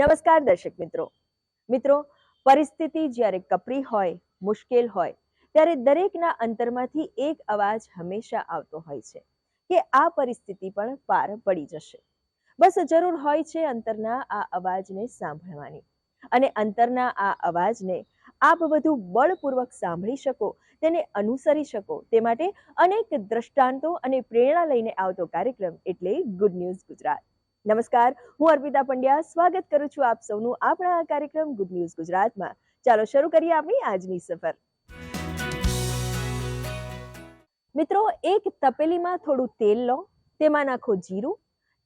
નમસ્કાર દર્શક મિત્રો. મિત્રો, પરિસ્થિતિ જ્યારે કપરી હોય, મુશ્કેલ હોય, ત્યારે દરેકના અંતરમાંથી એક અવાજ હંમેશા આવતો હોય છે કે આ પરિસ્થિતિ પણ પાર પડી જશે. બસ જરૂર હોય છે અંતરના આ અવાજને સાંભળવાની. અને અંતરના આ અવાજને આપ વધુ બળપૂર્વક સાંભળી શકો, તેને અનુસરી શકો, તે માટે અનેક દ્રષ્ટાંતો અને પ્રેરણા લઈને આવતો કાર્યક્રમ એટલે ગુડ ન્યૂઝ ગુજરાત નમસ્કાર, હું અર્પિતા પંડ્યા. સ્વાગત કરું છું આપ સૌનું આપણા આ કાર્યક્રમ ગુડ ન્યૂઝ ગુજરાતમાં. ચાલો શરૂ કરીએ આપણી આજની સફર. મિત્રો, એક તપેલીમાં થોડું તેલ લો, તેમાં નાખો જીરું,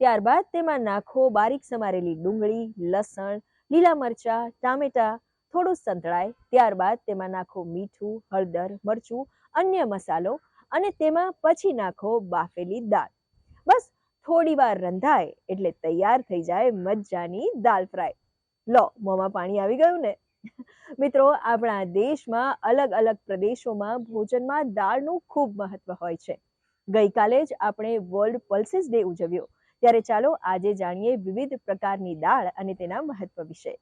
ત્યારબાદ તેમાં નાખો બારીક સમારેલી ડુંગળી, લસણ, લીલા મરચા, ટામેટા, થોડું સંતળાય, ત્યારબાદ તેમાં નાખો મીઠું, હળદર, મરચું, અન્ય મસાલો અને તેમાં પછી નાખો બાફેલી દાળ. બસ થોડી વાર રંધાય એટલે તૈયાર થઈ જાય મજાની દાલ ફ્રાય. લો, મોંમાં પાણી આવી ગયું ને? મિત્રો, આપણા દેશમાં અલગ અલગ પ્રદેશોમાં ભોજનમાં દાળનું ખૂબ મહત્વ હોય છે. ગઈકાલે જ આપણે વર્લ્ડ પલ્સીસ ડે ઉજવ્યો. ત્યારે ચાલો આજે જાણીએ વિવિધ પ્રકારની દાળ અને તેના મહત્વ વિશે.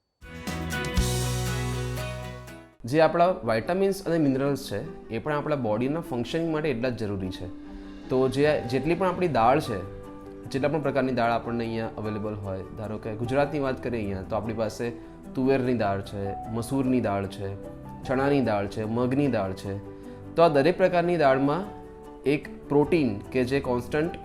જે આપણા વાઇટામિન્સ અને મિનરલ્સ છે, એ પણ આપણા બોડીના ફંક્શનિંગ માટે એટલા જ જરૂરી છે. તો જે જેટલી પણ આપણી દાળ છે જેટલા પણ પ્રકારની દાળ આપણને અહીંયા અવેલેબલ હોય, ધારો કે ગુજરાતની વાત કરીએ અહીંયા, તો આપણી પાસે તુવેરની દાળ છે, મસૂરની દાળ છે, ચણાની દાળ છે, મગની દાળ છે. તો આ દરેક પ્રકારની દાળમાં એક પ્રોટીન કે જે કોન્સ્ટન્ટ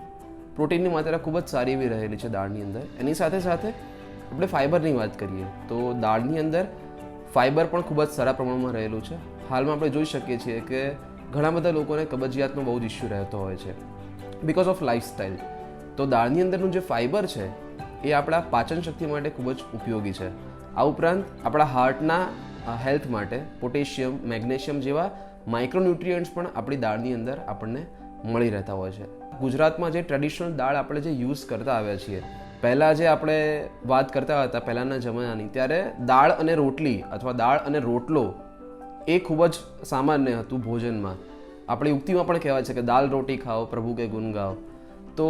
પ્રોટીનની માત્રા ખૂબ જ સારી એવી રહેલી છે દાળની અંદર. એની સાથે સાથે આપણે ફાઇબરની વાત કરીએ, તો દાળની અંદર ફાઇબર પણ ખૂબ જ સારા પ્રમાણમાં રહેલું છે. હાલમાં આપણે જોઈ શકીએ છીએ કે ઘણા બધા લોકોને કબજિયાતનો બહુ જ ઇસ્યુ રહેતો હોય છે. બિકોઝ ઓફ લાઇફસ્ટાઇલ તો દાળની અંદરનું જે ફાઇબર છે, એ આપણા પાચન શક્તિ માટે ખૂબ જ ઉપયોગી છે. આ ઉપરાંત આપણા હાર્ટના હેલ્થ માટે પોટેશિયમ મેગ્નેશિયમ જેવા માઇક્રોન્યુટ્રિયન્ટ્સ પણ આપણી દાળની અંદર આપણને મળી રહેતા હોય છે. ગુજરાતમાં જે ટ્રેડિશનલ દાળ આપણે જે યુઝ કરતા આવ્યા છીએ, પહેલાં જે આપણે વાત કરતા હતા પહેલાંના જમાનાની, ત્યારે દાળ અને રોટલી અથવા દાળ અને રોટલો એ ખૂબ જ સામાન્ય હતું ભોજનમાં. આપણી ઉક્તિમાં પણ કહેવાય છે કે દાલ રોટી ખાઓ, પ્રભુ કે ગુણ ગાઓ. તો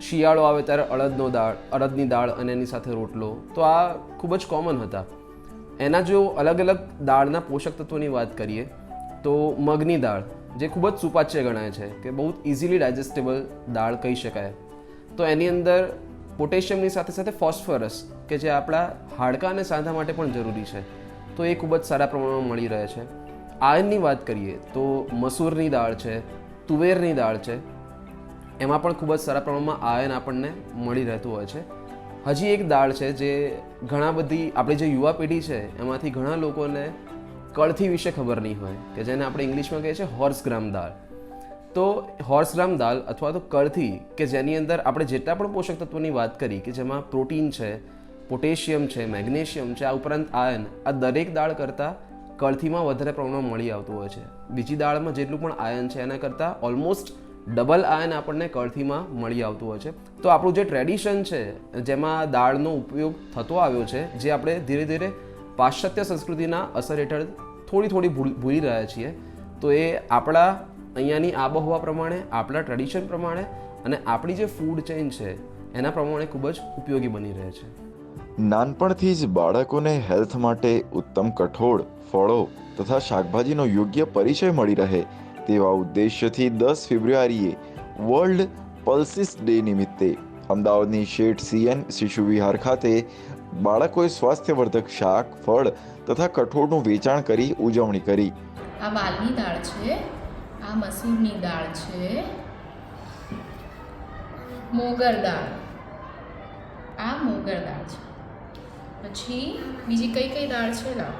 શિયાળો આવે ત્યારે અડદનો દાળ, અડદની દાળ અને એની સાથે રોટલો. તો આ ખૂબ જ કોમન હતા. એના જો અલગ અલગ દાળના પોષક તત્વોની વાત કરીએ, તો મગની દાળ, જે ખૂબ જ સુપાચ્ય ગણાય છે, કે બહુ ઇઝીલી ડાયજેસ્ટેબલ દાળ કહી શકાય. તો એની અંદર પોટેશિયમની સાથે સાથે ફોસ્ફરસ, કે જે આપણા હાડકાં અને સાંધા માટે પણ જરૂરી છે, તો એ ખૂબ જ સારા પ્રમાણમાં મળી રહે છે. આયનની વાત કરીએ, તો મસૂરની દાળ છે, તુવેરની દાળ છે એમાં પણ ખૂબ જ સારા પ્રમાણમાં આયન આપણને મળી રહેતું હોય છે. હજી એક દાળ છે જે ઘણા બધી આપણી જે યુવા પેઢી છે એમાંથી ઘણા લોકોને કળથી વિશે ખબર નહીં હોય, કે જેને આપણે ઇંગ્લિશમાં કહીએ છીએ હોર્સ ગ્રામ દાળ. તો હોર્સ ગ્રામ દાળ અથવા તો કળથી, કે જેની અંદર આપણે જેટલા પણ પોષક તત્વોની વાત કરી, કે જેમાં પ્રોટીન છે, પોટેશિયમ છે, મેગ્નેશિયમ છે, આ ઉપરાંત આયન, આ દરેક દાળ કરતાં કળથીમાં વધારે પ્રમાણમાં મળી આવતું હોય છે. બીજી દાળમાં જેટલું પણ આયન છે એના કરતાં ઓલમોસ્ટ ડબલ આયન આપણને કળથીમાં મળી આવતું હોય છે. તો આપણું જે ટ્રેડિશન છે, જેમાં દાળનો ઉપયોગ થતો આવ્યો છે, જે આપણે ધીરે ધીરે પાશ્ચાત્ય સંસ્કૃતિના અસર હેઠળ થોડી થોડી ભૂલ રહ્યા છીએ. તો એ આપણા અહીંયાની આબોહવા પ્રમાણે, આપણા ટ્રેડિશન પ્રમાણે અને આપણી જે ફૂડ ચેઇન છે, એના પ્રમાણે ખૂબ જ ઉપયોગી બની રહે છે. નાનપણથી જ બાળકોને હેલ્થ માટે ઉત્તમ કઠોળ, ફળો તથા શાકભાજીનો યોગ્ય પરિચય મળી રહે તેવા ઉદ્દેશ્યથી દસ ફેબ્રુઆરીએ વર્લ્ડ પલ્સિસ ડે નિમિત્તે અમદાવાદની શેઠ સીએન શિશુ વિહાર ખાતે બાળકોએ સ્વાસ્થ્યવર્ધક શાક, ફળ તથા કઠોળનું વેચાણ કરી ઉજવણી કરી. આ વાલની દાળ છે, આ મસૂરની દાળ છે, મોગર દાળ. આ મોગર દાળ છે. પછી બીજી કઈ કઈ દાળ છે? લાવ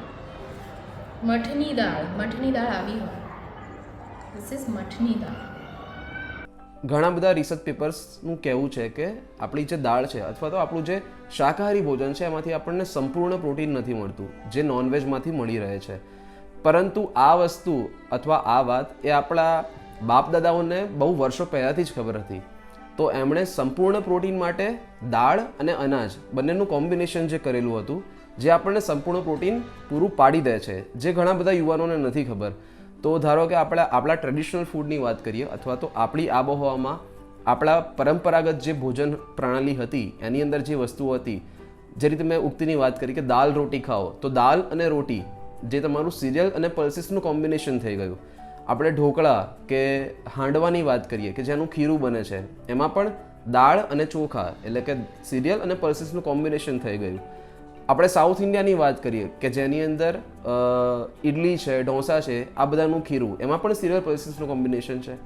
મઠની દાળ. મઠની દાળ આવી હોય. ધીસ ઇઝ મઠની દાળ ઘણા બધા રિસર્ચ પેપર્સનું કહેવું છે કે આપણી જે દાળ છે અથવા તો આપણું જે શાકાહારી ભોજન છે, એમાંથી આપણને સંપૂર્ણ પ્રોટીન નથી મળતું, જે નોનવેજમાંથી મળી રહે છે. પરંતુ આ વસ્તુ અથવા આ વાત એ આપણા બાપ દાદાઓને બહુ વર્ષો પહેલાંથી જ ખબર હતી. તો એમણે સંપૂર્ણ પ્રોટીન માટે દાળ અને અનાજ બંનેનું કોમ્બિનેશન જે કરેલું હતું, જે આપણને સંપૂર્ણ પ્રોટીન પૂરું પાડી દે છે, જે ઘણા બધા યુવાનોને નથી ખબર. તો ધારો કે આપણે આપણા ટ્રેડિશનલ ફૂડની વાત કરીએ, અથવા તો આપણી આબોહવામાં આપણા પરંપરાગત જે ભોજન પ્રણાલી હતી, એની અંદર જે વસ્તુઓ હતી, જે રીતે મેં ઉક્તિની વાત કરી કે દાલ રોટી ખાઓ, તો દાલ અને રોટી જે તમારું સિરિયલ અને પલ્સીસનું કોમ્બિનેશન થઈ ગયું. આપણે ઢોકળા કે હાંડવાની વાત કરીએ કે જેનું ખીરું બને છે, એમાં પણ દાળ અને ચોખા એટલે કે સિરિયલ અને પલ્સીસનું કોમ્બિનેશન થઈ ગયું. આપણે સાઉથ ઇન્ડિયાની વાત કરીએ કે જેની અંદર ઇડલી છે, ઢોસા છે, આ બધાનું ખીરું. એમાં પણ સિરિયલ પલ્સીસનું કોમ્બિનેશન છે.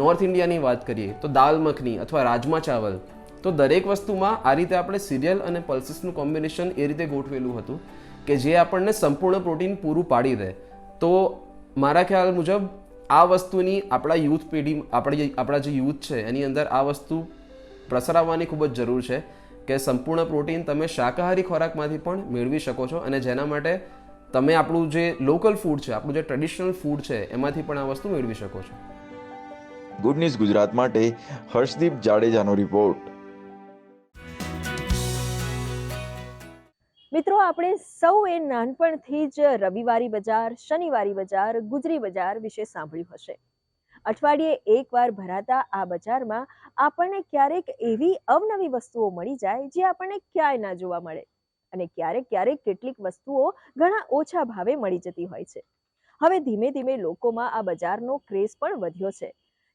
નોર્થ ઇન્ડિયાની વાત કરીએ તો દાલ મખની અથવા રાજમા ચાવલ. તો દરેક વસ્તુમાં આ રીતે આપણે સિરિયલ અને પલ્સીસનું કોમ્બિનેશન એ રીતે ગોઠવેલું હતું કે જે આપણને સંપૂર્ણ પ્રોટીન પૂરું પાડી દે. તો મારા ખ્યાલ મુજબ, આ વસ્તુની આપણા યુથ પેઢી, આપણી આપણા જે યુથ છે, એની અંદર આ વસ્તુ પ્રસરાવવાની ખૂબ જ જરૂર છે. કે સંપૂર્ણ પ્રોટીન તમે શાકાહારી ખોરાકમાંથી પણ મેળવી શકો છો અને જેના માટે તમે આપણું જે લોકલ ફૂડ છે આપણું જે ટ્રેડિશનલ ફૂડ છે એમાંથી પણ આ વસ્તુ મેળવી શકો છો. ગુડ ન્યૂઝ ગુજરાત માટે હર્ષદીપ જાડેજાનો રિપોર્ટ મિત્રો આપણે સૌએ નાનપણથી જ રવિવારી બજાર શનિવારી બજાર ગુજરી બજાર વિશે સાંભળ્યું હશે. અઠવાડિયે એકવાર ભરાતા આ બજારમાં આપણને ક્યારેક એવી અવનવી વસ્તુઓ મળી જાય જે આપણને ક્યાંય ના જોવા મળે. અને ક્યારેક ક્યારેક કેટલીક વસ્તુઓ ઘણા ઓછા ભાવે મળી જતી હોય છે. હવે ધીમે ધીમે લોકોમાં આ બજારનો ક્રેઝ પણ વધ્યો છે.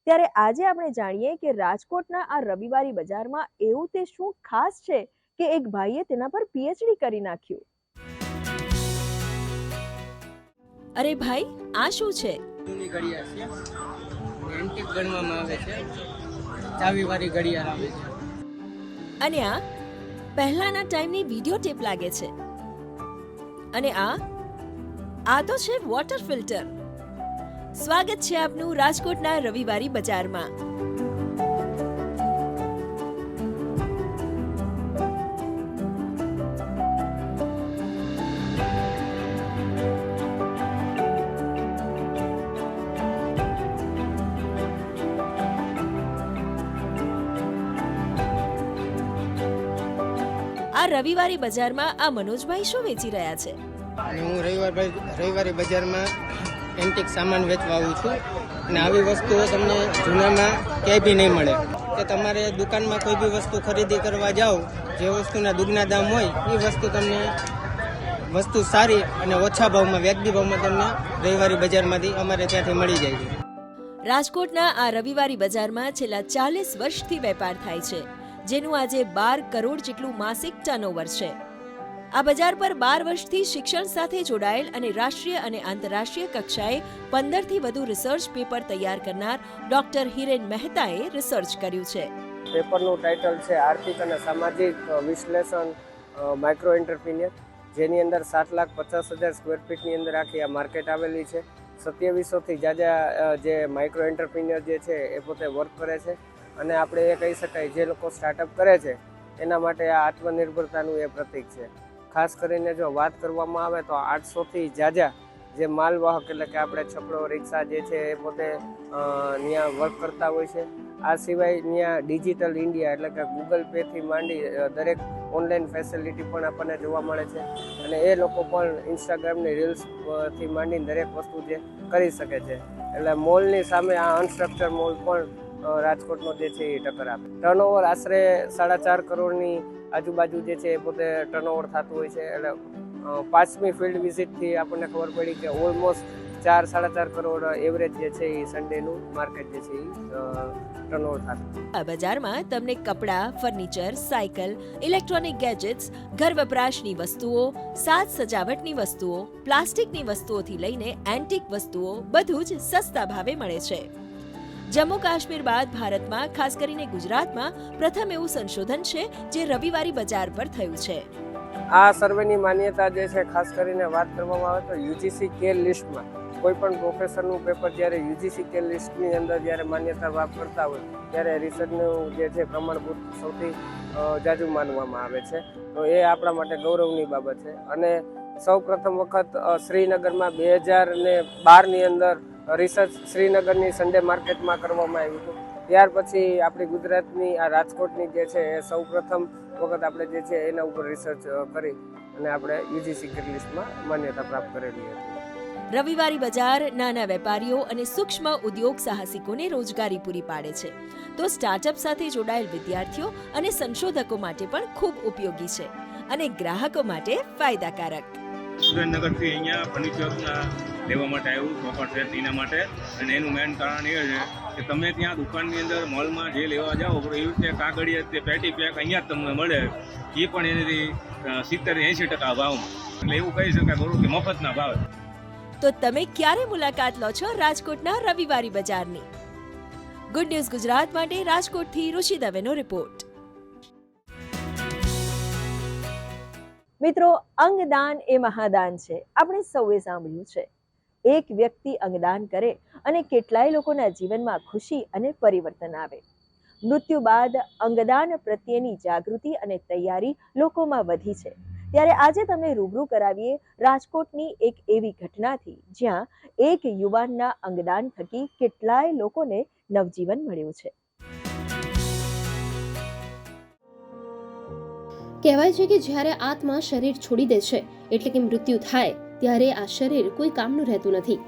ત્યારે આજે આપણે જાણીએ કે રાજકોટના આ રવિવારી બજારમાં એવું તે શું ખાસ છે કે એક ભાઈએ તેના પર પીએચડી કરી નાખ્યું? અરે ભાઈ આ શું છે? એન્ટિક ગણવામાં આવે છે. ચાવીવાળી ઘડિયાળ આવે છે. અને આ પહેલાના ટાઈમની વિડિયો ટેપ લાગે છે. અને આ આ તો છે વોટર ફિલ્ટર સ્વાગત છે આપનું રાજકોટના રવિવારી બજારમાં. આ રવિવારી બજારમાં આ મનોજભાઈ શું વેચી રહ્યા છે? હું રવિવાર રવિવારે બજારમાં એન્ટિક સામાન વેચવા આવું છું અને આવી વસ્તુઓ તમને જૂનામાં ક્યાંય બી નહીં મળે. કે તમારે દુકાનમાં કોઈ બી વસ્તુ ખરીદી કરવા જાઓ જે વસ્તુના દુગના દામ હોય એ વસ્તુ તમને વસ્તુ સારી અને ઓછા ભાવમાં વ્યાજબી ભાવમાં તમને રવિવારી બજારમાંથી અમારે ત્યાંથી મળી જાય છે. રાજકોટના આ રવિવારી બજારમાં છેલ્લા ચાલીસ વર્ષથી વેપાર થાય છે. જેનું આજે બાર કરોડ જેટલું માસિક ટર્નઓવર છે. આ બજાર પર બાર વર્ષથી શિક્ષણ સાથે જોડાયેલ અને રાષ્ટ્રીય અને આંતરરાષ્ટ્રીય કક્ષાએ પંદરથી વધુ રિસર્ચ પેપર તૈયાર કરનાર ડોક્ટર હિરેન મહેતાએ રિસર્ચ કર્યું છે. પેપરનું ટાઇટલ છે આર્થિક અને સામાજિક વિશ્લેષણ માઇક્રો એન્ટરપ્રિન્યર જેની અંદર સાત લાખ પચાસ હજાર સ્ક્વેર ફીટની અંદર આખી આ માર્કેટ આવેલી છે. સત્યાવીસોથી જાજા જે માઇક્રો એન્ટરપ્રિન્યર જે છે એ પોતે વર્ક કરે છે. અને આપણે એ કહી શકાય જે લોકો સ્ટાર્ટઅપ કરે છે, એના માટે આ આત્મનિર્ભરતાનું એ પ્રતીક છે. ખાસ કરીને જો વાત કરવામાં આવે તો આઠસોથી જાજા જે માલવાહક એટલે કે આપણે છકડો રિક્ષા જે છે એ પોતે ત્યાં વર્ક કરતા હોય છે. આ સિવાય ત્યાં ડિજિટલ ઇન્ડિયા એટલે કે ગૂગલ પેથી માંડી દરેક ઓનલાઈન ફેસિલિટી પણ આપણને જોવા મળે છે. અને એ લોકો પણ ઇન્સ્ટાગ્રામની રીલ્સથી માંડીને દરેક વસ્તુ જે કરી શકે છે. એટલે મોલની સામે આ અનસ્ટ્રક્ચર મોલ પણ રાજકોટનો જે છે એ ટક્કર આપે. ટર્નઓવર આશરે સાડા ચાર કરોડની આજુબાજુ જે છે એ પોતે ટર્નઓવર થતું હોય છે. એટલે પાંચમી ફિલ્ડ વિઝિટથી આપણને ખબર પડી કે ઓલમોસ્ટ ચાર, સાડા ચાર કરોડ એવરેજ જે છે એ સન્ડેનું માર્કેટ જે છે એ ટર્નઓવર થતું આ બજારમાં તમને કપડાં ફર્નિચર સાયકલ ઇલેક્ટ્રોનિક ગેજેટ્સ ઘર વપરાશની વસ્તુઓ, સાજ સજાવટની વસ્તુઓ, પ્લાસ્ટિકની વસ્તુઓથી લઈને એન્ટિક વસ્તુઓ બધું જ સસ્તા ભાવે મળે છે. જમ્મુ કાશ્મીર બાદ ભારતમાં, ખાસ કરીને ગુજરાતમાં, પ્રથમ એવું સંશોધન છે જે રવિવારી બજાર પર થયું છે. આ સર્વેની માન્યતા જે છે, ખાસ કરીને વાત કરવામાં આવે તો યુજીસી કે લિસ્ટમાં કોઈ પણ પ્રોફેસરનું પેપર જ્યારે યુજીસી કે લિસ્ટની અંદર જ્યારે માન્યતા વાપરતા હોય, ત્યારે રિસર્ચનું જે છે પ્રમાણભૂત સૌથી જાજુ માનવામાં આવે છે. તો એ આપણા માટે ગૌરવની બાબત છે. અને સૌ પ્રથમ વખત શ્રીનગરમાં બે હજાર ને બારની અંદર રિસર્ચ શ્રીનગરની સન્ડે માર્કેટમાં કરવામાં આવ્યું હતું. ત્યાર પછી આપણી ગુજરાતની આ રાજકોટની જે છે એ સૌ પ્રથમ વખત આપણે જે છે એના ઉપર રિસર્ચ કરી અને આપણે યુજીસી કિટ લિસ્ટમાં માન્યતા પ્રાપ્ત કરેલી હતી. રવિવારી બજાર નાના વેપારીઓ અને સૂક્ષ્મ ઉદ્યોગ સાહસિકોને રોજગારી પૂરી પાડે છે. તો સ્ટાર્ટઅપ સાથે જોડાયેલ વિદ્યાર્થીઓ અને સંશોધકો માટે પણ ખૂબ ઉપયોગી છે અને ગ્રાહકો માટે ફાયદાકારક. સુરેન્દ્રનગરથી અહીંયા ફર્નિચરના લેવા માટે આવ્યું સોફા સેટ એના માટે. અને એનું મેઇન કારણ એ છે કે તમે ત્યાં દુકાનની અંદર મોલમાં જે લેવા જાઓ એવી રીતે કાગળિયા તે પેટી પેક અહીંયા તમને મળે. એ પણ એની સિત્તેર એંશી ટકા ભાવમાં. એટલે એવું કહી શકાય બરોબર કે મફતના ભાવે. તો તમે ક્યારે મુલાકાત લો છો રાજકોટના રવિવારી બજારની? ગુડ ન્યૂઝ ગુજરાત માટે રાજકોટથી ઋષિ દવેનો રિપોર્ટ મિત્રો, અંગદાન એ મહાદાન છે. આપણે સૌએ સાંભળ્યું છે. એક વ્યક્તિ અંગદાન કરે અને કેટલાય લોકોના જીવનમાં ખુશી અને પરિવર્તન આવે. મૃત્યુ બાદ અંગદાન પ્રત્યેની જાગૃતિ અને તૈયારી લોકોમાં વધી છે. ત્યારે આજે તમને રૂબરૂ કરાવીએ રાજકોટની એક એવી ઘટનાથી, જ્યાં એક યુવાનના અંગદાન થકી કેટલાય લોકોને નવજીવન મળ્યું છે. કહેવાય છે કે જ્યારે આત્મા શરીર છોડી દે છે, એટલે કે મૃત્યુ થાય ત્યારે આ શરીર કોઈ કામનું રહેતું નથી.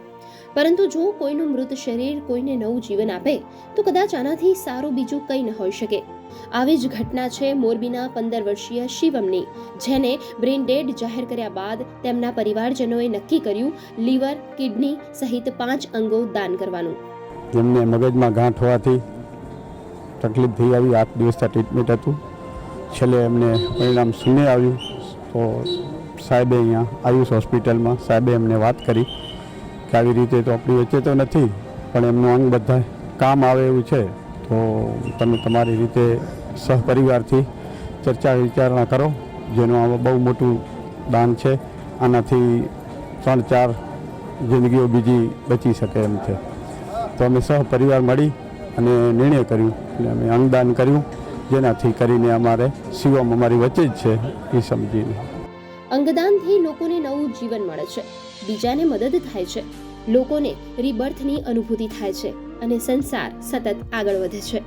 પરંતુ જો કોઈનું મૃત શરીર કોઈને નવું જીવન આપે, તો કદાચ આનાથી સારું બીજું કંઈ ન હોઈ શકે. આવી જ ઘટના છે મોરબીના પંદર વર્ષીય શિવમની, જેને બ્રેન ડેડ જાહેર કર્યા બાદ તેમના પરિવારજનોએ નક્કી કર્યું લીવર, કિડની સહિત પાંચ અંગો દાન કરવાનું. જેમને મગજમાં ગાંઠ હોવાથી તકલીફ થઈ આવી, આઠ દિવસના ટ્રીટમેન્ટ હતું. છેલ્લે એમને પરિણામ શૂન્ય આવ્યું. તો સાહેબે અહીંયા આયુષ હોસ્પિટલમાં સાહેબે એમને વાત કરી કે આવી રીતે તો આપણી વચ્ચે તો નથી, પણ એમનું અંગ બધા કામ આવે એવું છે, તો તમે તમારી રીતે સહપરિવારથી ચર્ચા વિચારણા કરો, જેનું આ બહુ મોટું દાન છે, આનાથી ત્રણ ચાર જિંદગીઓ બીજી બચી શકે એમ છે. તો અમે સહપરિવાર મળી અને નિર્ણય કર્યું અને અમે અંગદાન કર્યું, જેનાથી કરીને અમારે શિવમ અમારી વચ્ચે જ છે, એ સમજીને. અંગદાનથી લોકોને નવું જીવન મળે છે. બીજાને મદદ થાય છે. લોકોને રીબર્થની અનુભૂતિ થાય છે અને સંસાર સતત આગળ વધે છે.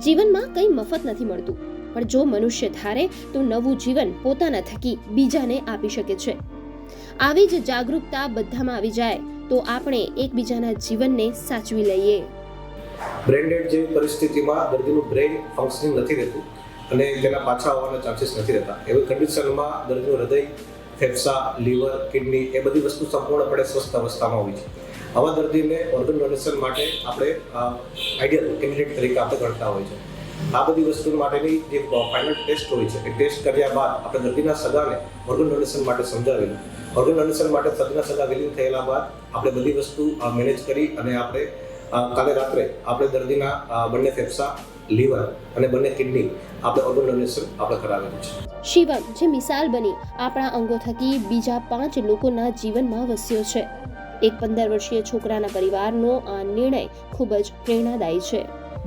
જીવનમાં કંઈ મફત નથી મળતું, પણ જો મનુષ્ય ધારે, તો નવું જીવન પોતાના થકી બીજાને આપી શકે છે. આવી જ જાગૃતતા બધામાં આવી જાય, તો આપણે એકબીજાના જીવનને સાચવી લઈએ. બ્રેન ડેડ જેવી પરિસ્થિતિમાં દર્દીનું બ્રેઇન ફંક્શનિંગ નથી રહેતું. અને તેના પાછા આવવાના ચાન્સીસ નથી રહેતા. એવી કન્ડિશનમાં દર્દીનું હૃદય, ફેફસા, લીવર, કિડની એ બધી વસ્તુ સંપૂર્ણપણે સ્વસ્થ અવસ્થામાં હોય છે આવા દર્દીને ઓર્ગન ડોનેશન માટે આપણે આઈડિયલ કેન્ડિડેટ તરીકે આપણે ગણતા હોય છે આ બધી વસ્તુ માટેની જે ફાઇનલ ટેસ્ટ હોય છે, એ ટેસ્ટ કર્યા બાદ આપણે દર્દીના સગાને ઓર્ગન ડોનેશન માટે સમજાવેલું. ઓર્ગન ડોનેશન માટે સગના સગા વિલીન થયેલા બાદ આપણે બધી વસ્તુ મેનેજ કરી અને આપણે કાલે રાત્રે આપણે દર્દીના બંને ફેફસા લીવર અને બંને કિડની આપણે ઓર્ગન ડોનેશન આપણે કરાવેલું છે. શિવમ જે મિસાલ બની આપણા અંગો થકી બીજા પાંચ લોકોના જીવનમાં વસ્યો છે. એક પંદર વર્ષીય છોકરાના પરિવારનો આ નિર્ણય ખૂબ જ પ્રેરણાદાયી છે.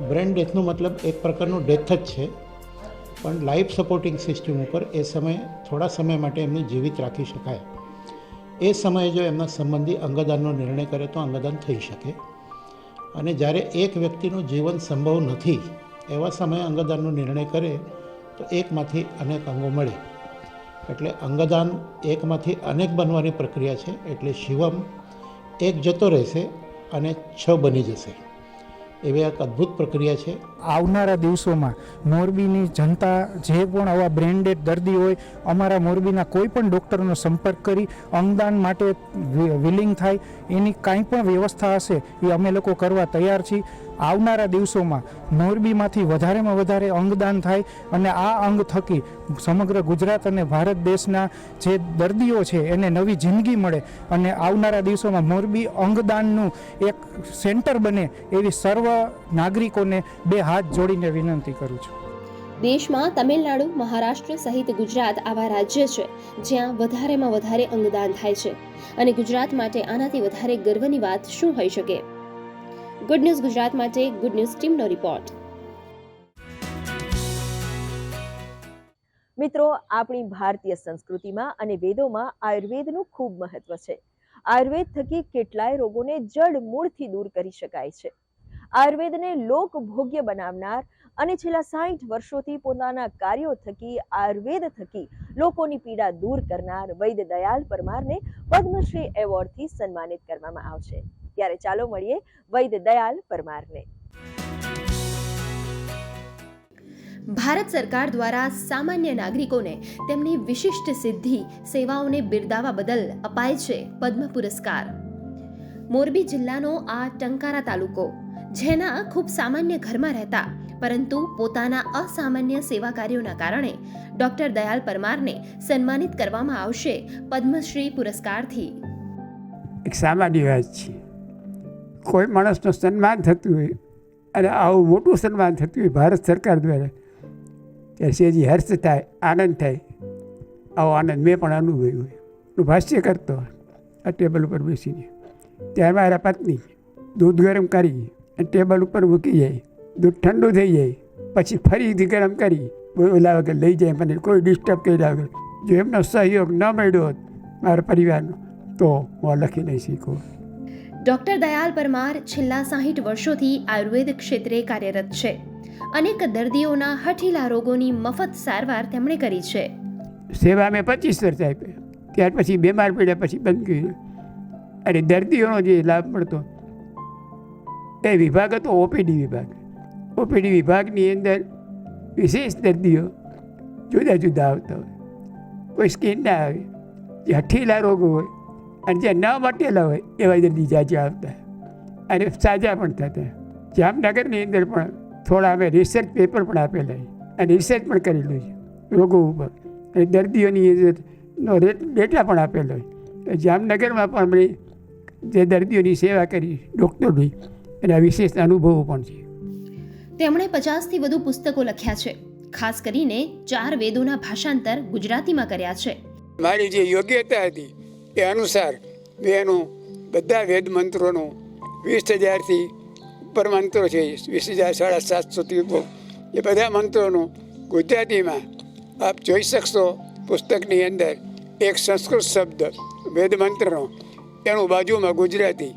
બ્રેન ડેથનો મતલબ એક પ્રકારનું ડેથ જ છે પણ લાઈફ સપોર્ટિંગ સિસ્ટમ ઉપર એ સમય થોડા સમય માટે એમને જીવિત રાખી શકાય. એ સમયે જો એમના સંબંધી અંગદાનનો નિર્ણય કરે તો અંગદાન થઈ શકે. અને જ્યારે એક વ્યક્તિનું જીવન સંભવ નથી એવા સમયે અંગદાનનો નિર્ણય કરે, તો એકમાંથી અનેક અંગો મળે. એટલે અંગદાન એકમાંથી અનેક બનવાની પ્રક્રિયા છે, એટલે શિવમ એક જતો રહેશે અને છ બની જશે. એવી એક અદ્ભુત પ્રક્રિયા છે. આવનારા દિવસોમાં મોરબીની જનતા જે પણ આવા બ્રેન્ડેડ દર્દી હોય, અમારા મોરબીના કોઈ પણ ડૉક્ટરનો સંપર્ક કરી, અંગદાન માટે વિલિંગ થાય, એની કાંઈ પણ વ્યવસ્થા હશે, એ અમે લોકો કરવા તૈયાર છીએ. આવનારા દિવસોમાં મોરબીમાંથી વધારેમાં વધારે અંગદાન થાય અને આ અંગ થકી સમગ્ર ગુજરાત અને ભારત દેશના જે દર્દીઓ છે, એને નવી જિંદગી મળે અને આવનારા દિવસોમાં મોરબી અંગદાનનું એક સેન્ટર બને એવી સર્વ નાગરિકોને બે હાથ જોડીને વિનંતી કરું છું. દેશમાં તમિલનાડુ મહારાષ્ટ્ર સહિત ગુજરાત આવા રાજ્ય છે જ્યાં વધારેમાં વધારે અંગદાન થાય છે અને ગુજરાત માટે આનાથી વધારે ગર્વની વાત શું હોઈ શકે? ગુડ ન્યૂઝ ગુજરાત માટે ગુડ ન્યૂઝ ટીમનો રિપોર્ટ મિત્રો આપણી ભારતીય સંસ્કૃતિમાં અને વેદોમાં આયુર્વેદનું ખૂબ મહત્વ છે. આયુર્વેદ થકી કેટલાય રોગોને જડ મૂળથી દૂર કરી શકાય છે. આયુર્વેદને લોકભોગ્ય બનાવનાર અને છેલ્લા સાહીઠ વર્ષોથી પોતાના કાર્યો થકી, આયુર્વેદ થકી લોકોની પીડા દૂર કરનાર વૈદ્ય દયાલ પરમારને પદ્મશ્રી એવોર્ડથી સન્માનિત કરવામાં આવશે. ત્યારે ચાલો મળીએ વૈદ્ય દયાલ પરમારને. ભારત સરકાર દ્વારા સામાન્ય નાગરિકોને તેમની વિશિષ્ટ સિદ્ધિ, સેવાઓને બિરદાવા બદલ અપાય છે પદ્મ પુરસ્કાર. મોરબી જિલ્લાનો આ ટંકારા તાલુકો જેના ખૂબ સામાન્ય ઘરમાં રહેતા, પરંતુ પોતાના અસામાન્ય સેવા કાર્યોના કારણે ડોક્ટર દયાલ પરમારને સન્માનિત કરવામાં આવશે પદ્મશ્રી પુરસ્કારથી. એક સામાન્ય વાત છે. કોઈ માણસનું સન્માન થતું હોય, અને આવું મોટું સન્માન થતું હોય, ભારત સરકાર દ્વારા ત્યારે સેજી હર્ષ થાય, આનંદ થાય, આવો આનંદ મેં પણ અનુભવ્યો હું ભાષ્ય કરતો આ ટેબલ ઉપર બેસીને. ત્યારે મારા પત્ની દૂધ ગરમ કરી અને ટેબલ ઉપર મૂકી જાય. દૂધ ઠંડુ થઈ જાય. પછી ફરીથી ગરમ કરી બોલા વગર લઈ જાય. મને કોઈ ડિસ્ટર્બ કર્યા વગર. જો એમનો સહયોગ ન મળ્યો હોત મારા પરિવારનો તો હું લખી નહીં શીખું. ડોક્ટર દયાલ પરમાર છેલ્લા સાહીઠ વર્ષોથી આયુર્વેદ ક્ષેત્રે કાર્યરત છે. અનેક દર્દીઓના હઠીલા રોગોની મફત સારવાર તેમણે કરી છે. સેવા મેં પચીસ વર્ષ આપ્યા ત્યાર પછી બીમાર પડ્યા પછી બંધ કર્યું. અને દર્દીઓનો જે લાભ મળતો એ વિભાગ હતો ઓપીડી વિભાગ. ઓપીડી વિભાગની અંદર વિશેષ દર્દીઓ જુદા જુદા આવતા હોય. કોઈ સ્કિનના આવે, જે હઠીલા રોગો હોય અને જે ન મટેલા હોય એવા દર્દી જાજે આવતા. અને સાજા પણ થતા. જામનગરની અંદર પણ થોડા અમે રિસર્ચ પેપર પણ આપેલા અને રિસર્ચ પણ કરેલું છે રોગો ઉપર. અને દર્દીઓની નો રેટ ડેટા પણ આપેલો હોય જામનગરમાં પણ અમે જે દર્દીઓની સેવા કરી ડૉક્ટરની એના વિશેષ અનુભવો પણ છે. તેમણે પચાસથી વધુ પુસ્તકો લખ્યા છે. ખાસ કરીને ચાર વેદોના ભાષાંતર ગુજરાતીમાં કર્યા છે. મારી જે યોગ્યતા હતી એ અનુસાર મેં એનું બધા વેદ મંત્રોનું વીસ હજારથી ઉપર મંત્રો છે વીસ હજાર સાડા સાતસોથી ઉપર એ બધા મંત્રોનું ગુજરાતીમાં આપ જોઈ શકશો પુસ્તકની અંદર એક સંસ્કૃત શબ્દ વેદ મંત્રનો એનું બાજુમાં ગુજરાતી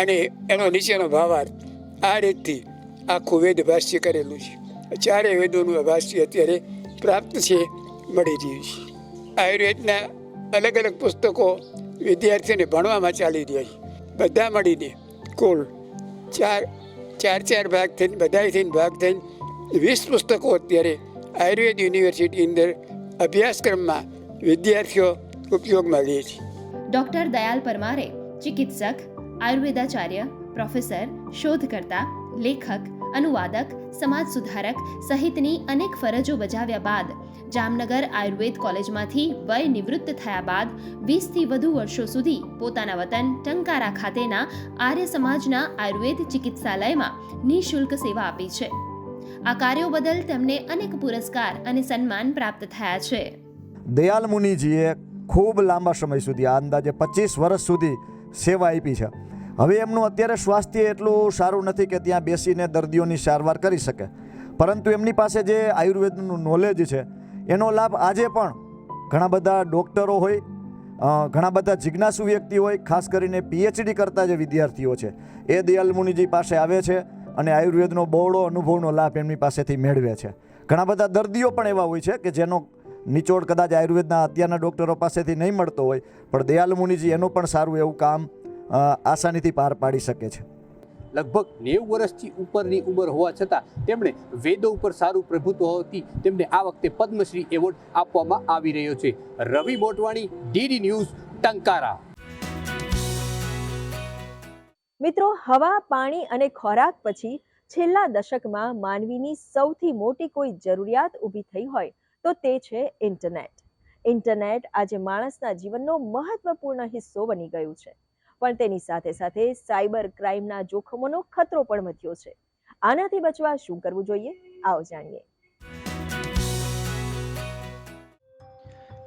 અને એનો નીચેનો ભાવાર્થ આ રીતથી આખું વેદ ભાષ્ય કરેલું છે. ચારે વેદોનું ભાષ્ય અત્યારે પ્રાપ્ત છે, મળી રહ્યું છે. આયુર્વેદના અલગ અલગ પુસ્તકો વિદ્યાર્થીઓને ભણવામાં ચાલી રહ્યા છે. બધા મળીને કુલ ચાર ચાર ચાર ભાગ થઈને બધા થઈને ભાગ થઈને વીસ પુસ્તકો અત્યારે આયુર્વેદ યુનિવર્સિટી અંદર અભ્યાસક્રમમાં વિદ્યાર્થીઓ ઉપયોગમાં લે છે. ડોક્ટર દયાલ પરમારે ચિકિત્સક આયુર્વેદાચાર્ય, પ્રોફેસર, શોધકર્તા, લેખક, અનુવાદક, સમાજ સુધારક સહિતની અનેક ફરજો બજાવ્યા બાદ જામનગર આયુર્વેદ કોલેજમાંથી વય નિવૃત્ત થયા બાદ વીસથી વધુ વર્ષો સુધી પોતાના વતન ટંકારા ખાતેના આર્ય સમાજના આયુર્વેદ ચિકિત્સાલયમાં નિઃશુલ્ક સેવા આપી છે. આ કાર્યો બદલ તેમને અનેક પુરસ્કાર અને સન્માન પ્રાપ્ત થયા છે. દયાલ મુનિજીએ ખૂબ લાંબા સમય સુધી, આ અંદાજે પચીસ વર્ષ સુધી સેવા આપી છે. હવે એમનું અત્યારે સ્વાસ્થ્ય એટલું સારું નથી કે ત્યાં બેસીને દર્દીઓની સારવાર કરી શકે. પરંતુ એમની પાસે જે આયુર્વેદનું નોલેજ છે, એનો લાભ આજે પણ ઘણા બધા ડૉક્ટરો હોય ઘણા બધા જિજ્ઞાસુ વ્યક્તિ હોય, ખાસ કરીને પીએચડી કરતા જે વિદ્યાર્થીઓ છે, એ દયાલ મુનિજી પાસે આવે છે અને આયુર્વેદનો બહોળો અનુભવનો લાભ એમની પાસેથી મેળવે છે. ઘણા બધા દર્દીઓ પણ એવા હોય છે કે જેનો નિચોડ કદાચ આયુર્વેદના અત્યારના ડૉક્ટરો પાસેથી નહીં મળતો હોય, પણ દયાલ મુનિજી એનું પણ સારું એવું કામ આસાનીથી પાર પાડી શકે છે. લગભગ નેવું વર્ષથી ઉપરની ઉંમર હોવા છતાં તેમણે વેદો ઉપર સારું પ્રભુત્વ હોવાથી તેમને આ વખતે પદ્મશ્રી એવોર્ડ આપવામાં આવી રહ્યો છે. Ravi Motwani DD news Tankara. મિત્રો હવા પાણી અને ખોરાક પછી છેલ્લા દશકમાં માનવીની સૌથી મોટી કોઈ જરૂરિયાત ઊભી થઈ હોય તો તે છે ઇન્ટરનેટ. ઇન્ટરનેટ આજે માણસના જીવનનો મહત્વપૂર્ણ હિસ્સો બની ગયું છે. પણ તેની સાથે સાથે સાયબર ક્રાઇમના જોખમોનો ખતરો પણ વધ્યો છે. આનાથી બચવા શું કરવું જોઈએ આવો જાણીએ.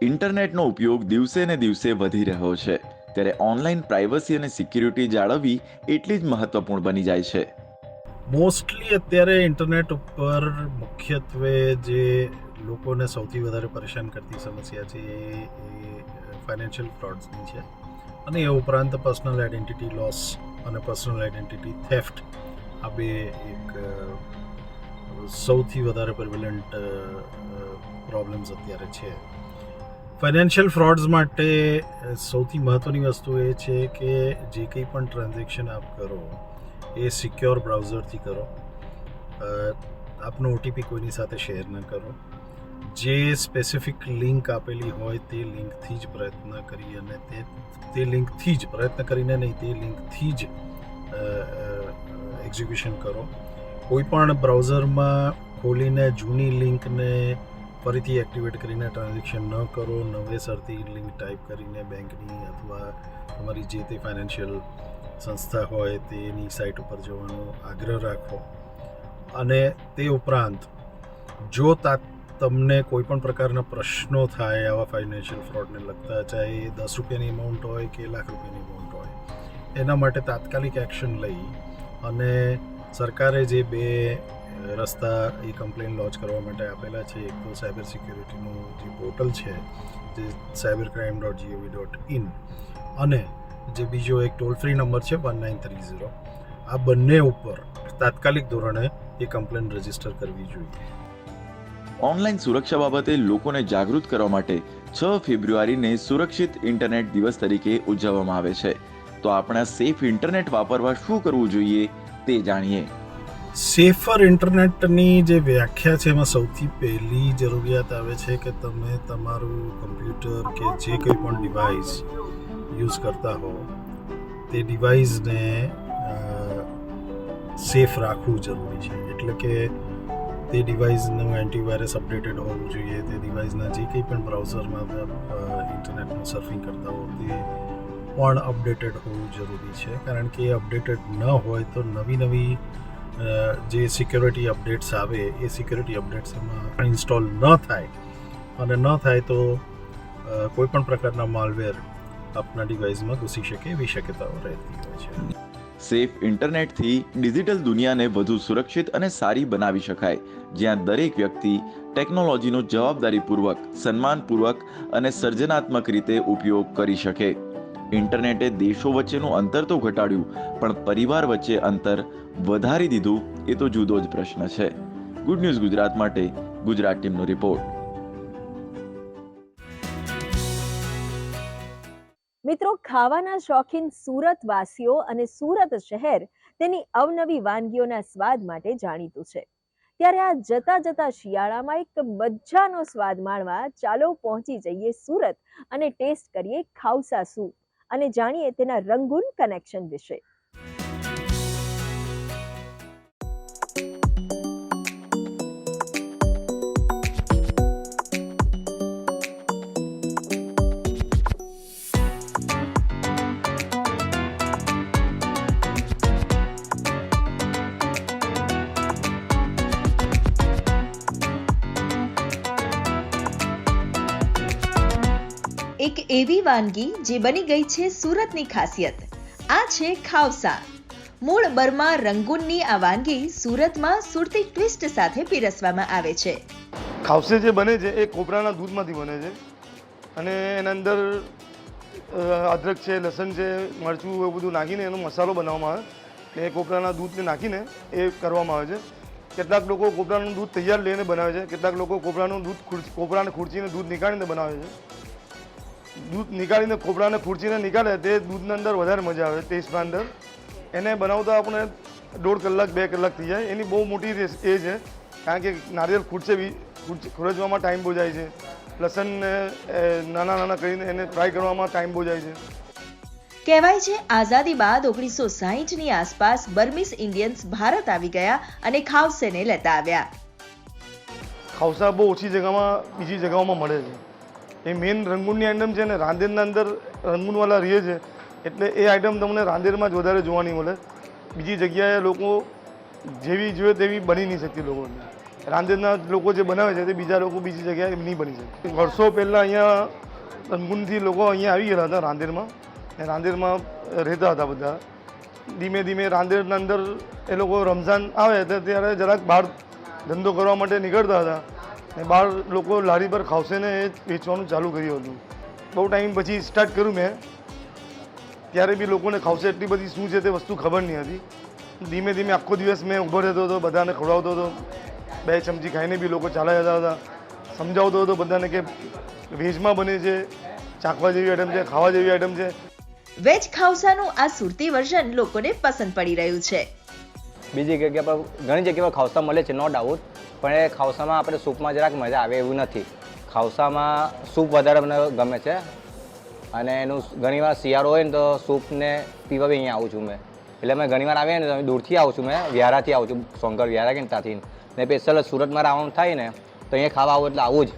ઇન્ટરનેટનો ઉપયોગ દિવસે ને દિવસે વધી રહ્યો છે. ત્યારે ઓનલાઈન પ્રાઇવસી અને સિક્યુરિટી જાળવવી એટલી જ મહત્વપૂર્ણ બની જાય છે. મોસ્ટલી અત્યારે ઇન્ટરનેટ ઉપર મુખ્યત્વે જે લોકોને સૌથી વધારે પરેશાન કરતી સમસ્યા છે એ ફાઇનાન્શિયલ ફ્રોડ્સની છે. અને એ ઉપરાંત પર્સનલ આઈડેન્ટિટી લોસ અને પર્સનલ આઈડેન્ટિટી થેફ્ટ આ બે એક સૌથી વધારે પ્રિવેલન્ટ પ્રોબ્લેમ્સ અત્યારે છે. ફાઇનાન્શિયલ ફ્રોડ્સ માટે સૌથી મહત્ત્વની વસ્તુ એ છે કે જે કંઈ પણ ટ્રાન્ઝેક્શન આપ કરો, એ સિક્યોર બ્રાઉઝરથી કરો. આપનો ઓટીપી કોઈની સાથે શેર ન કરો. જે સ્પેસિફિક લિંક આપેલી હોય તે લિંકથી જ પ્રયત્ન કરી અને તે તે લિંકથી જ પ્રયત્ન કરીને નહીં, તે લિંકથી જ એક્ઝિક્યુશન કરો. કોઈ પણ બ્રાઉઝરમાં ખોલીને જૂની લિંકને ફરીથી એક્ટિવેટ કરીને ટ્રાન્ઝેક્શન ન કરો, નવેસરથી લિંક ટાઈપ કરીને બેંકની અથવા તમારી જે તે ફાઇનાન્શિયલ સંસ્થા હોય તેની સાઇટ ઉપર જવાનો આગ્રહ રાખો. અને તે ઉપરાંત, જો તા તમને કોઈ પણ પ્રકારના પ્રશ્નો થાય આવા ફાઇનાન્શિયલ ફ્રોડને લગતા, ચાહે દસ રૂપિયાની અમાઉન્ટ હોય કે લાખ રૂપિયાની અમાઉન્ટ હોય, એના માટે તાત્કાલિક એક્શન લઈ અને સરકારે જે બે રસ્તા એ કમ્પ્લેન લોન્ચ કરવા માટે આપેલા છે, એક તો સાયબર સિક્યોરિટીનું જે પોર્ટલ છે, જે cyber crime dot G O V dot in અને જે બીજો એક ટોલ ફ્રી નંબર છે વન નાઇન થ્રી ઝીરો આ બંને ઉપર તાત્કાલિક ધોરણે એ કમ્પ્લેન રજિસ્ટર કરવી જોઈએ. ઓનલાઈન સુરક્ષા બાબતે લોકોને જાગૃત કરવા માટે છ ફેબ્રુઆરીને સુરક્ષિત ઇન્ટરનેટ દિવસ તરીકે ઉજવવામાં આવે છે. તો આપણા સેફ ઇન્ટરનેટ વાપરવા શું કરવું જોઈએ તે જાણીએ. સેફર ઇન્ટરનેટની જે વ્યાખ્યા છે એમાં સૌથી પહેલી જરૂરિયાત આવે છે કે તમે તમારું કમ્પ્યુટર કે જે કોઈ પણ ડિવાઇસ યુઝ કરતા હો, તે ડિવાઇસને સેફ રાખવું જરૂરી છે. એટલે કે તે ડિવાઇસનું એન્ટીવાયરસ અપડેટેડ હોવું જોઈએ. તે ડિવાઇસના જે કંઈ પણ બ્રાઉઝરમાં ઇન્ટરનેટનું સર્ફિંગ કરતા હો તે પણ અપડેટેડ હોવું જરૂરી છે. કારણ કે એ અપડેટેડ ન હોય તો નવી નવી જે સિક્યોરિટી અપડેટ્સ આવે, એ સિક્યોરિટી અપડેટ્સ એમાં ઇન્સ્ટોલ ન થાય. અને ન થાય તો કોઈપણ કોઈ પણ પ્રકારના માલવેર આપના ડિવાઇસમાં ઘૂસી શકે, એવી શક્યતાઓ રહેતી હોય છે. સેફ ઇન્ટરનેટથી ડિજિટલ દુનિયાને વધુ સુરક્ષિત અને સારી બનાવી શકાય. જ્યાં દરેક વ્યક્તિ ટેકનોલોજીનો જવાબદારીપૂર્વક, સન્માનપૂર્વક અને સર્જનાત્મક રીતે ઉપયોગ કરી શકે. ઇન્ટરનેટે દેશો વચ્ચેનું અંતર તો ઘટાડ્યું, પણ પરિવાર વચ્ચે અંતર વધારી દીધું એ તો જુદો જ પ્રશ્ન છે. ગુડ ન્યૂઝ ગુજરાત માટે, ગુજરાત ટીમનો રિપોર્ટ. મિત્રો, ખાવાના શોખીન સુરત વાસીઓ અને સુરત શહેર તેની અવનવી વાનગીઓના સ્વાદ માટે જાણીતું છે. ત્યારે આ જતા જતા શિયાળામાં એક મજાનો સ્વાદ માણવા ચાલો પહોંચી જઈએ સુરત અને ટેસ્ટ કરીએ ખાઉસા સૂપ અને જાણીએ તેના રંગૂન કનેક્શન વિશે. એવી વાનગી જે બની ગઈ છે સુરતની ખાસિયત. આ છે ખાવસા. મૂળ બર્મા રંગૂનની આ વાનગી સુરતમાં સુરતી ટ્વિસ્ટ સાથે પીરસવામાં આવે છે. ખાવસે જે બને છે એ કોપરાના દૂધમાંથી બને છે. અને એના અંદર અદરક છે, લસણ છે, મરચું એવું બધું નાખીને એનો મસાલો બનાવવામાં આવે. ને એ કોપરાના દૂધને નાખીને એ કરવામાં આવે છે. કેટલાક લોકો કોપરાનું દૂધ તૈયાર લઈને બનાવે છે. કેટલાક લોકો કોપરાનું દૂધ કોપરાને ખુરચીને દૂધ નીકાળીને બનાવે છે. દૂધ નીકાળીને ખોપડાને ખુરચીને નીકાળે તે દૂધના અંદર વધારે મજા આવે ટેસ્ટના અંદર. એને બનાવતા આપણે દોઢ કલાક બે કલાક થઈ જાય. એની બહુ મોટી રેસ એ છે કારણ કે નારિયેળ ખૂટશે ખુરચવામાં ટાઈમ બહુ જાય છે. લસણને નાના નાના કરીને એને ફ્રાય કરવામાં ટાઈમ બહુ જાય છે. કહેવાય છે આઝાદી બાદ ઓગણીસો સાહીઠની આસપાસ બર્મિસ ઇન્ડિયન્સ ભારત આવી ગયા અને ખાવસેને લેતા આવ્યા. ખાવસા બહુ ઓછી જગ્યામાં બીજી જગ્યાઓમાં મળે છે. એ મેઇન રંગૂનની આઈટમ છે ને રાંદેરના અંદર રંગૂનવાળા રહે છે, એટલે એ આઈટમ તમને રાંદેરમાં જ વધારે જોવાની મળે. બીજી જગ્યાએ લોકો જેવી જોઈએ તેવી બની નહીં શકતી લોકોને. રાંદેરના લોકો જે બનાવે છે તે બીજા લોકો બીજી જગ્યાએ નહીં બની શકે. વર્ષો પહેલાં અહીંયા રંગૂનથી લોકો અહીંયા આવી ગયેલા હતા રાંદેરમાં એ રાંદેરમાં રહેતા હતા બધા. ધીમે ધીમે રાંદેરના અંદર એ લોકો રમઝાન આવે ત્યારે જરાક બહાર ધંધો કરવા માટે નીકળતા હતા. ને બહાર લોકો લારી પર ખાવશે ને એ વેચવાનું ચાલુ કર્યું હતું. બહુ ટાઈમ પછી સ્ટાર્ટ કર્યું મેં. ત્યારે બી લોકોને ખાવશે એટલી બધી શું છે તે વસ્તુ ખબર નહીં હતી. ધીમે ધીમે આખો દિવસ મેં ઊભો રહેતો હતો, બધાને ખવડાવતો હતો. બે ચમચી ખાઈને બી લોકો ચાલ્યા જતા હતા. સમજાવતો હતો બધાને કે વેજમાં બને છે, ચાખવા જેવી આઈટમ છે, ખાવા જેવી આઈટમ છે. વેજ ખાવસાનું આ સુરતી વર્ઝન લોકોને પસંદ પડી રહ્યું છે. બીજી જગ્યા પર ઘણી જગ્યા પર ખાવસા મળે છે નો ડાઉટ પણ એ ખાવસામાં આપણે સૂપમાં જરાક મજા આવે એવું નથી. ખાવસામાં સૂપ વધારે મને ગમે છે. અને એનું ઘણીવાર શિયાળો હોય ને તો સૂપને પીવા બી અહીંયા આવું છું મેં. એટલે મેં ઘણીવાર આવીએ ને તો દૂરથી આવું છું મેં, વ્યારાથી આવું છું સોંગર વ્યારા કે ત્યાંથી. ને સ્પેશિયલ સુરતમાં આવવાનું થાય ને, તો અહીંયા ખાવા આવું એટલે આવું જ.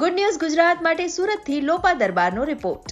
ગુડ ન્યૂઝ ગુજરાત માટે સુરતથી લોપા દરબારનો રિપોર્ટ